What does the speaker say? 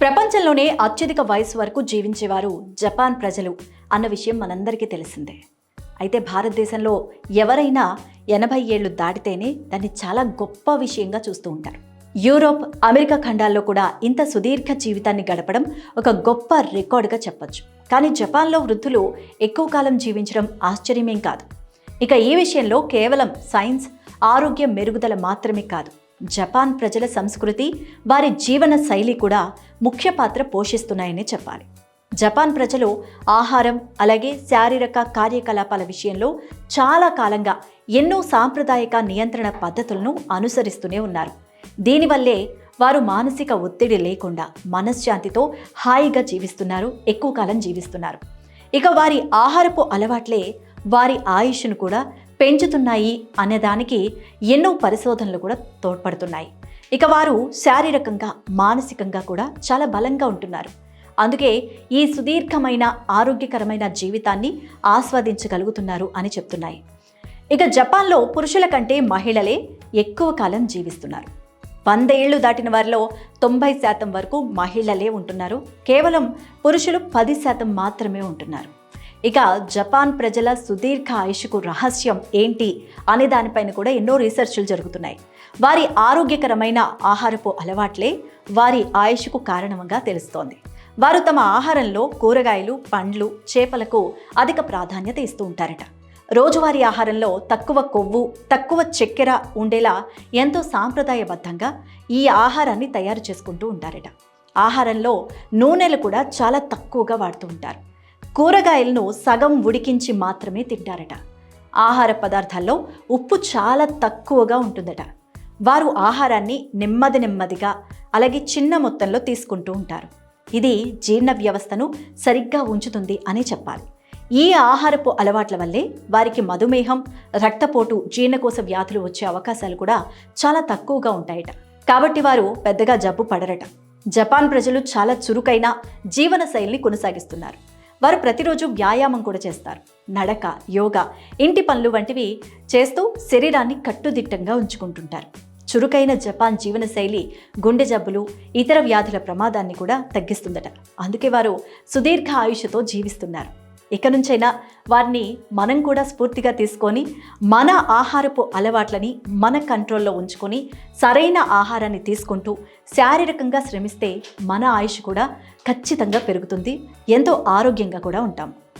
ప్రపంచంలోనే అత్యధిక వయసు వరకు జీవించేవారు జపాన్ ప్రజలు అన్న విషయం మనందరికీ తెలిసిందే. అయితే భారతదేశంలో ఎవరైనా ఎనభై ఏళ్ళు దాటితేనే దాన్ని చాలా గొప్ప విషయంగా చూస్తూ ఉంటారు. యూరోప్ అమెరికా ఖండాల్లో కూడా ఇంత సుదీర్ఘ జీవితాన్ని గడపడం ఒక గొప్ప రికార్డుగా చెప్పొచ్చు. కానీ జపాన్లో వృద్ధులు ఎక్కువ కాలం జీవించడం ఆశ్చర్యమేం కాదు. ఇక ఈ విషయంలో కేవలం సైన్స్ ఆరోగ్య మెరుగుదల మాత్రమే కాదు. జపాన్ ప్రజల సంస్కృతి వారి జీవన శైలి కూడా ముఖ్య పాత్ర పోషిస్తున్నాయని చెప్పాలి. జపాన్ ప్రజలు ఆహారం అలాగే శారీరక కార్యకలాపాల విషయంలో చాలా కాలంగా ఎన్నో సాంప్రదాయక నియంత్రణ పద్ధతులను అనుసరిస్తూనే ఉన్నారు. దీనివల్లే వారు మానసిక ఒత్తిడి లేకుండా మనశ్శాంతితో హాయిగా జీవిస్తున్నారు ఎక్కువ కాలం జీవిస్తున్నారు. ఇక వారి ఆహారపు అలవాట్లే వారి ఆయుష్ను కూడా పెంచుతున్నాయి అనేదానికి ఎన్నో పరిశోధనలు కూడా తోడ్పడుతున్నాయి. ఇక వారు శారీరకంగా మానసికంగా కూడా చాలా బలంగా ఉంటున్నారు. అందుకే ఈ సుదీర్ఘమైన ఆరోగ్యకరమైన జీవితాన్ని ఆస్వాదించగలుగుతున్నారు అని చెప్తున్నాయి. ఇక జపాన్లో పురుషుల కంటే మహిళలే ఎక్కువ కాలం జీవిస్తున్నారు. వంద ఏళ్ళు దాటిన వారిలో తొంభై శాతం వరకు మహిళలే ఉంటున్నారు. కేవలం పురుషులు పది శాతం మాత్రమే ఉంటున్నారు. ఇక జపాన్ ప్రజల సుదీర్ఘ ఆయుష్కు రహస్యం ఏంటి అనే దానిపైన కూడా ఎన్నో రీసెర్చ్లు జరుగుతున్నాయి. వారి ఆరోగ్యకరమైన ఆహారపు అలవాట్లే వారి ఆయుష్కు కారణంగా తెలుస్తోంది. వారు తమ ఆహారంలో కూరగాయలు పండ్లు చేపలకు అధిక ప్రాధాన్యత ఇస్తూ ఉంటారట. రోజువారీ ఆహారంలో తక్కువ కొవ్వు తక్కువ చక్కెర ఉండేలా ఎంతో సాంప్రదాయబద్ధంగా ఈ ఆహారాన్ని తయారు చేసుకుంటూ ఉంటారట. ఆహారంలో నూనెలు కూడా చాలా తక్కువగా వాడుతూ ఉంటారు. కూరగాయలను సగం ఉడికించి మాత్రమే తింటారట. ఆహార పదార్థాల్లో ఉప్పు చాలా తక్కువగా ఉంటుందట. వారు ఆహారాన్ని నెమ్మది నెమ్మదిగా అలాగే చిన్న మొత్తంలో తీసుకుంటూ ఉంటారు. ఇది జీర్ణ వ్యవస్థను సరిగ్గా ఉంచుతుంది అని చెప్పాలి. ఈ ఆహారపు అలవాట్ల వల్లే వారికి మధుమేహం రక్తపోటు జీర్ణకోశ వ్యాధులు వచ్చే అవకాశాలు కూడా చాలా తక్కువగా ఉంటాయట. కాబట్టి వారు పెద్దగా జబ్బు పడరట. జపాన్ ప్రజలు చాలా చురుకైన జీవన శైలిని కొనసాగిస్తున్నారు. వారు ప్రతిరోజు వ్యాయామం కూడా చేస్తారు. నడక యోగా ఇంటి పనులు వంటివి చేస్తూ శరీరాన్ని కట్టుదిట్టంగా ఉంచుకుంటుంటారు. చురుకైన జపాన్ జీవనశైలి గుండె జబ్బులు ఇతర వ్యాధుల ప్రమాదాన్ని కూడా తగ్గిస్తుందట. అందుకే వారు సుదీర్ఘ ఆయుషతో జీవిస్తున్నారు. ఇక నుంచైనా వారిని మనం కూడా స్ఫూర్తిగా తీసుకొని మన ఆహారపు అలవాట్లని మన కంట్రోల్లో ఉంచుకొని సరైన ఆహారాన్ని తీసుకుంటూ శారీరకంగా శ్రమిస్తే మన ఆయుష్ కూడా ఖచ్చితంగా పెరుగుతుంది ఎంతో ఆరోగ్యంగా కూడా ఉంటాం.